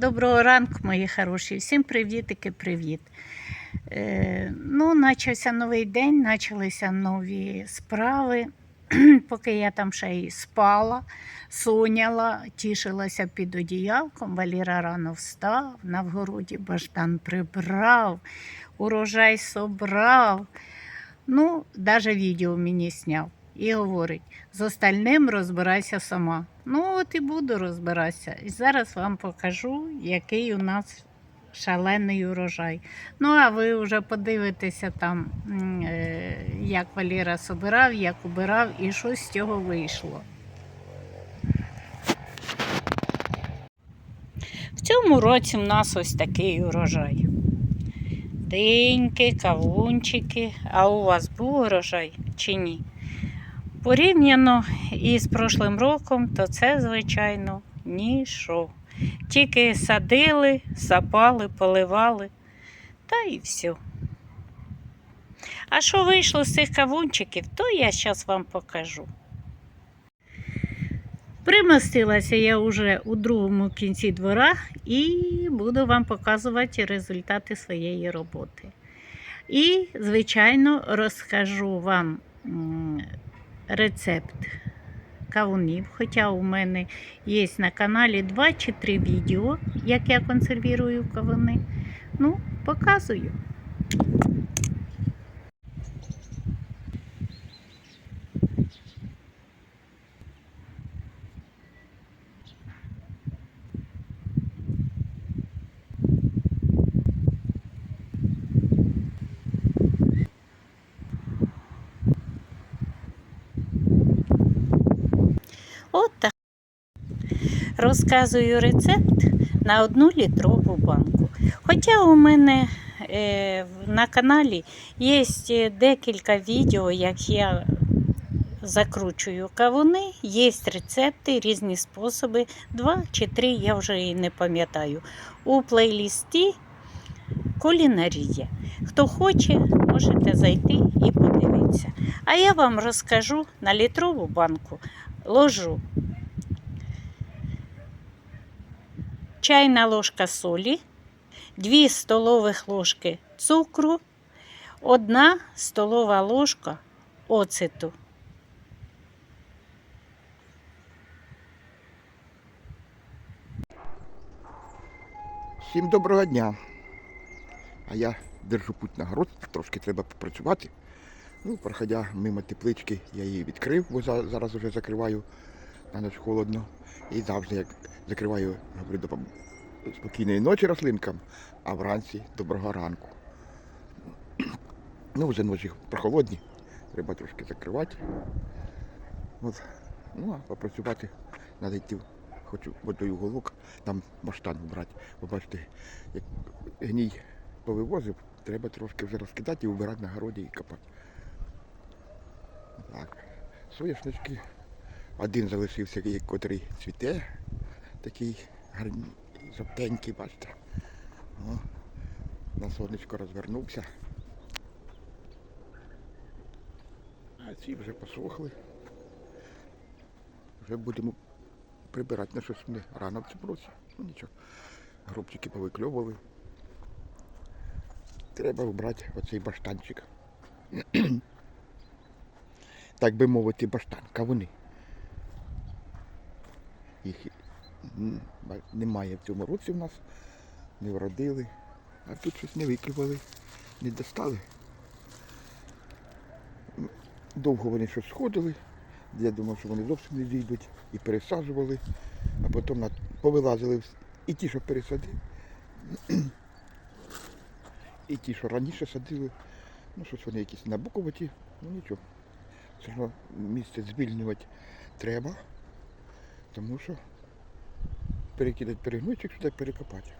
Доброго ранку, мої хороші. Всім привітики, привіт. Е, ну, почався новий день, почалися нові справи. Поки я там ще й спала, соняла, тішилася під одіялком. Валіра рано встав, на вгороді баштан прибрав, урожай собрав. Ну, навіть відео мені зняв. І говорить, з остальним розбирайся сама. Ну, от і буду розбиратися. І зараз вам покажу, який у нас шалений урожай. Ну, а ви вже подивитеся там, е, як Валера собирав, як убирав і що з цього вийшло. В цьому році в нас ось такий урожай. Диньки, кавунчики. А у вас був урожай чи ні? Порівняно із прошлим роком, то це, звичайно, ніщо. Тільки садили, сапали, поливали, та і все. А що вийшло з цих кавунчиків, то я зараз вам покажу. Примостилася я вже у другому кінці двора і буду вам показувати результати своєї роботи. І, звичайно, розкажу вам рецепт кавунів. Хоча у мене є на каналі 2 чи 3 відео, як я консервірую кавуни. Ну, показую. От так. Розказую рецепт на одну літрову банку. Хоча у мене е, на каналі є декілька відео, як я закручую кавуни, є рецепти, різні способи. Два чи три, я вже і не пам'ятаю. У плейлісті кулінарія. Хто хоче, можете зайти і подивитися. А я вам розкажу на літрову банку ложу чайна ложка солі, 2 столових ложки цукру, 1 столова ложка оцету. Всім доброго дня. А я держу путь на город, трошки треба попрацювати. Ну, проходя мимо теплички, я її відкрив, бо зараз вже закриваю на ніч холодно. І завжди як закриваю, говорю, до спокійної ночі рослинкам, а вранці доброго ранку. Ну, вже ночі прохолодні, треба трошки закривати. От. Ну, а попрацювати треба йти. Хочу в той уголок, там баштан брати. Ви бачите, як гній повивозив, треба трошки вже розкидати і вбирати на городі і копати. Так. Соняшнички. Один залишився, який- цвіте, такий гарний, жовтенький, бачите. О, на сонечко розвернувся. А ці вже посохли. Вже будемо прибирати на щось не рано в цьому році. Ну нічого. Гробчики повикльовували. Треба вбрати оцей баштанчик. так би мовити, баштан, кавуни. Їх немає в цьому році в нас. Не вродили. А тут щось не виклювали, не достали. Довго вони щось сходили. Я думав, що вони зовсім не зійдуть і пересаджували, а потім повилазили і ті, що пересадили, і ті, що раніше садили. Ну, щось вони якісь набуковаті, ну нічого. Одно місце звільнювати треба, тому що перекидати перегнойчик сюди перекопати.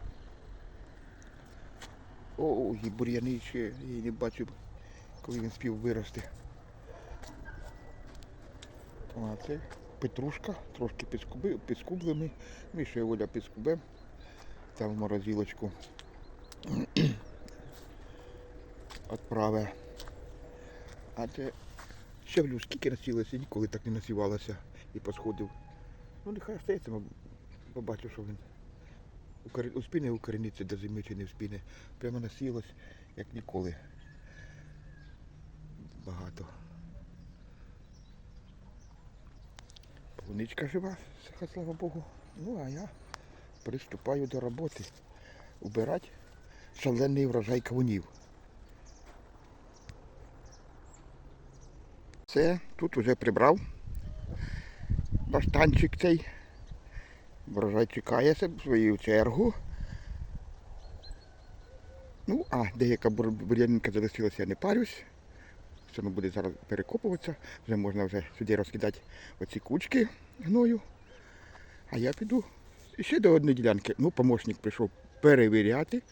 О, і бур'яни ще я не бачив, коли він спів вирости. А це петрушка, трошки підскуби, підскублені. Ну і ще Оля підскубе. Там в морозилочку відправи. А це щавлю, скільки насілося, ніколи так не насівалося і посходив. Ну нехай остається, мабуть, побачив, що він укор- успіне укорінитися до зими чи не вспіне. Прямо насілось, як ніколи. Багато. Полуничка жива, слава Богу. Ну а я приступаю до роботи. Убирати шалений врожай кавунів. Це тут вже прибрав. Баштанчик цей. Врожай чекає себе свою чергу. Ну, а деяка бур- бур'янинка залишилася, я не парюсь. Все воно буде зараз перекопуватися. Вже можна вже сюди розкидати оці кучки гною. А я піду ще до одної ділянки. Ну, помощник прийшов перевіряти.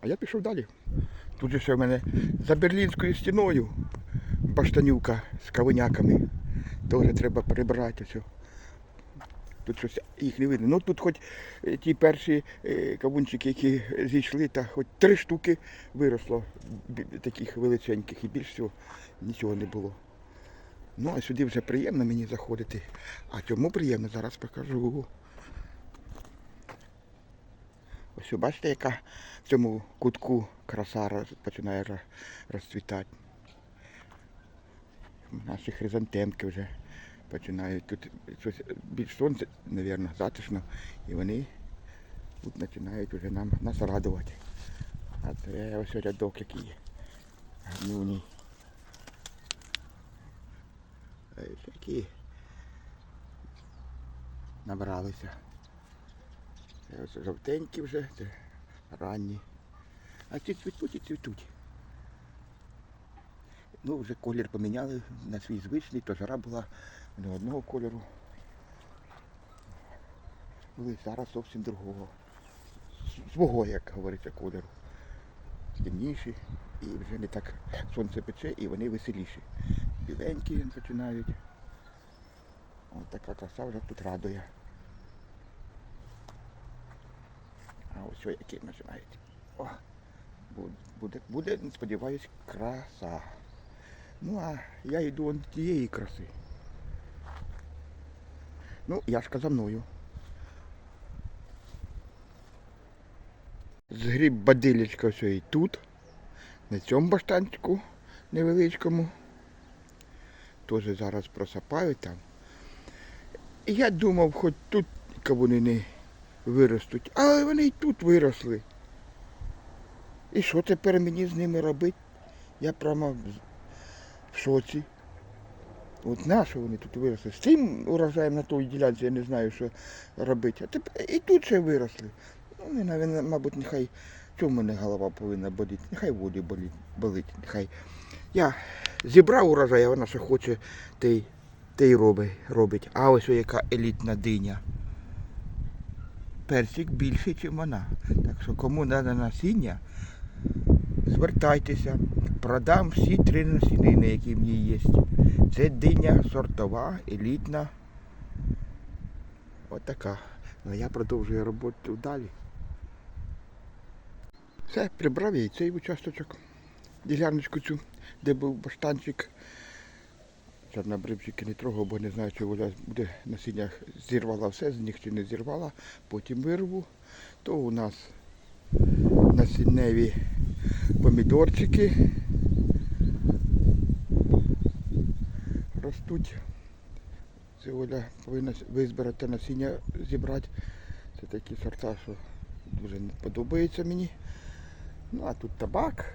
А я пішов далі. Тут же ще в мене за берлінською стіною баштанюка з кавуняками. Теж треба прибрати все. Тут щось їх не видно. Ну тут хоч е, ті перші е, кавунчики, які зійшли, та хоч три штуки виросло таких величеньких і більш всього нічого не було. Ну а сюди вже приємно мені заходити. А чому приємно, зараз покажу. Ось бачите, яка в цьому кутку краса починає розцвітати. Наші хризантемки вже починають тут щось більш сонце, мабуть, затишно. І вони тут починають вже нам нас радувати. А це ось рядок який гарнюній. Е, Такі набралися. Це ось жовтенькі вже, це ранні. А ці цвітуть і цвітуть. Ну, вже колір поміняли на свій звичний, то жара була не одного кольору. Були зараз зовсім другого. Свого, як говориться, кольору. Темніші і вже не так сонце пече і вони веселіші. Біленькі починають. Ось така краса вже тут радує. А ось які починають. О, буде, буде, сподіваюсь, краса. Ну а я йду он тієї краси. Ну, яшка за мною. Згріб бадилечка все і тут, на цьому баштанчику невеличкому. Теж зараз просапаю там. Я думав, хоч тут кавуни не виростуть, але вони й тут виросли. І що тепер мені з ними робити? Я прямо шоці. От на що вони тут виросли? З цим урожаєм на той ділянці я не знаю, що робити. А і тут ще виросли. Ну, навіть, мабуть, нехай чому в мене голова повинна боліти? Нехай воді болить, болить. Нехай. Я зібрав урожай, а вона що хоче, те й, робить. А ось яка елітна диня. Персик більший, ніж вона. Так що кому треба насіння, звертайтеся. Продам всі три насінини, які в ній є. Це диня сортова, елітна. От така. Ну я продовжую роботу далі. Все, прибрав я цей участочок. Діляночку цю, де був баштанчик. Чорнобривчики не трогав, бо не знаю, чи вода буде насіння зірвала все з них чи не зірвала. Потім вирву. То у нас насінневі помідорчики ростуть. Це Оля повинна визбирати насіння, зібрати. Це такі сорта, що дуже не подобаються мені. Ну а тут табак.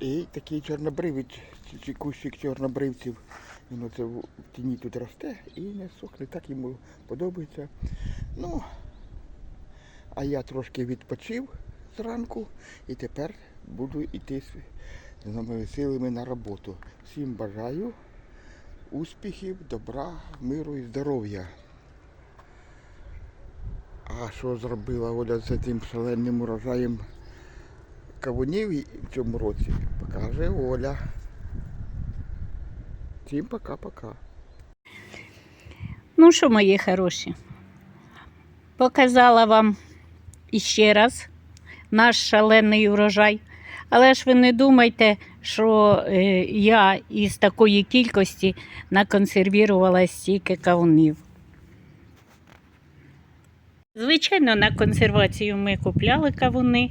І такий чорнобривець, чи- кущик чорнобривців. Він оце в в тіні тут росте і не сохне, так йому подобається. Ну, а я трошки відпочив зранку і тепер буду йти з новими силами на роботу. Всім бажаю успіхів, добра, миру і здоров'я. А що зробила Оля з цим шаленим урожаєм кавунів в цьому році, покаже Оля. Всім пока-пока. Ну що, мої хороші, показала вам іще раз наш шалений урожай. Але ж ви не думайте, що е, я із такої кількості наконсервірувала стільки кавунів. Звичайно, на консервацію ми купляли кавуни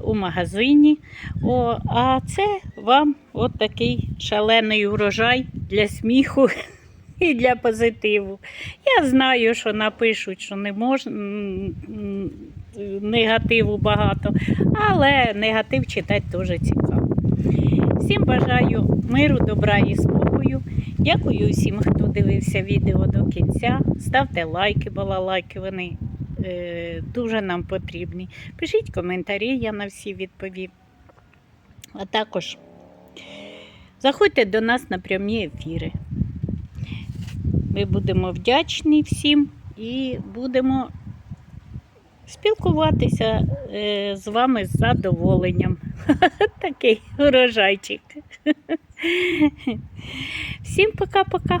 у магазині. О, а це вам от такий шалений урожай для сміху і для позитиву. Я знаю, що напишуть, що не можна негативу багато, але негатив читати теж цікаво. Всім бажаю миру, добра і спокою. Дякую усім, хто дивився відео до кінця. Ставте лайки, балалайки, вони е, дуже нам потрібні. Пишіть коментарі, я на всі відповім. А також заходьте до нас на прямі ефіри. Ми будемо вдячні всім і будемо спілкуватися е, з вами з задоволенням. Такий урожайчик. Всім пока-пока.